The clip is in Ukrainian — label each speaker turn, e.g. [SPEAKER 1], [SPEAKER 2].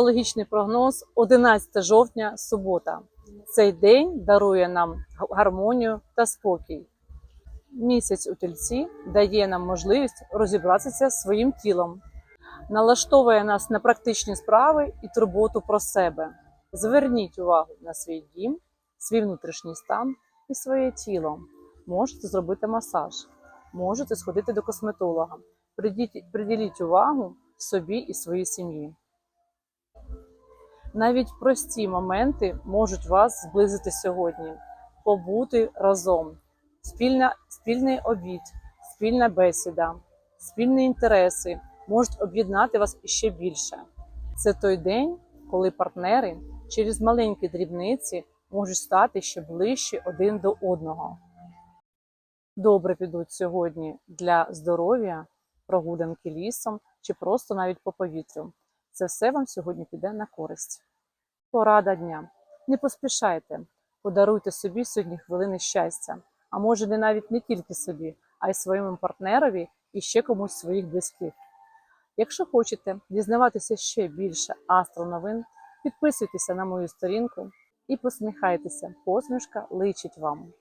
[SPEAKER 1] Логічний прогноз 11 жовтня, субота. Цей день дарує нам гармонію та спокій. Місяць у тельці дає нам можливість розібратися зі своїм тілом, налаштовує нас на практичні справи і турботу про себе. Зверніть увагу на свій дім, свій внутрішній стан і своє тіло. Можете зробити масаж, можете сходити до косметолога. Приділіть увагу собі і своїй сім'ї. Навіть прості моменти можуть вас зблизити сьогодні, побути разом. Спільна, спільний обід, спільна бесіда, спільні інтереси можуть об'єднати вас ще більше. Це той день, коли партнери через маленькі дрібниці можуть стати ще ближче один до одного. Добре підуть сьогодні для здоров'я, прогулянки лісом чи просто навіть по повітрю. Це все вам сьогодні піде на користь. Порада дня. Не поспішайте, подаруйте собі сьогодні хвилини щастя, а може не навіть не тільки собі, а й своєму партнерові і ще комусь своїх близьких. Якщо хочете дізнаватися ще більше астроновин, підписуйтеся на мою сторінку і посміхайтеся. Посмішка личить вам.